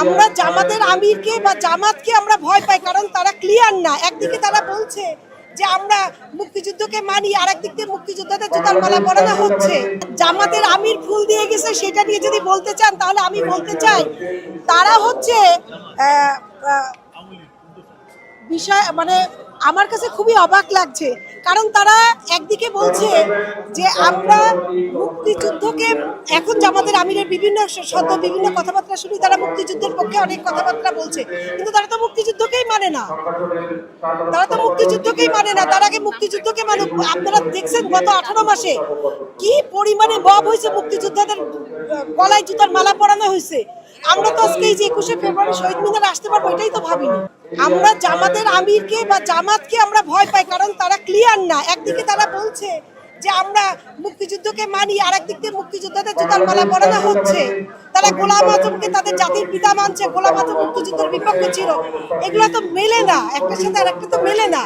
আমরা জামাতের আমিরকে বা জামাতকে আমরা ভয় পাই, কারণ তারা ক্লিয়ার না। একদিকে তারা বলছে যে আমরা মুক্তিযুদ্ধকে মানি আর একদিক দিয়ে মুক্তিযোদ্ধাদের জুতার মালা পরানো হচ্ছে। জামাতের আমির ফুল দিয়ে গেছে, সেটা নিয়ে যদি বলতে চান, তাহলে আমি বলতে চাই, তারা হচ্ছে বিষয় মানে আমার কাছে খুবই অবাক লাগছে। কারণ তারা একদিকে বলছে যে আমরা মুক্তিযুদ্ধকে এখন জামাতের আমিরের বিভিন্ন শব্দ বিভিন্ন কথাবার্তা শুনি, তারা মুক্তিযুদ্ধের পক্ষে অনেক কথাবার্তা বলছে। কিন্তু তারা তো মুক্তিযুদ্ধকেই মানে না। তারা তো মুক্তিযুদ্ধকেই মানে না। তার আগে মুক্তিযুদ্ধকে মানুষ আপনারা দেখছেন গত আঠারো মাসে কি পরিমাণে মব হয়েছে মুক্তিযোদ্ধাদের গলায় জুতার মালা পরানো হয়েছে। আমরা তো আজকে এই যে একুশে ফেব্রুয়ারি শহীদ মিনারে আসতে পারব, এটাই তো ভাবিনি। আমরা জামাতের আমিরকে বা জামাতকে আমরা ভয় পাই, কারণ তারা ক্লিয়ার না। একদিকে তারা বলছে যে আমরা মুক্তিযুদ্ধকে মানি আর একদিক দিয়ে মুক্তিযোদ্ধাদের জুতার মালা পরানো হচ্ছে। তারা গোলাম আজমকে তাদের জাতির পিতা মানছে, গোলাম আজম মুক্তিযুদ্ধের বিপক্ষে ছিল। এগুলো তো মেলে না, একটার সাথে আর একটা তো মেলে না।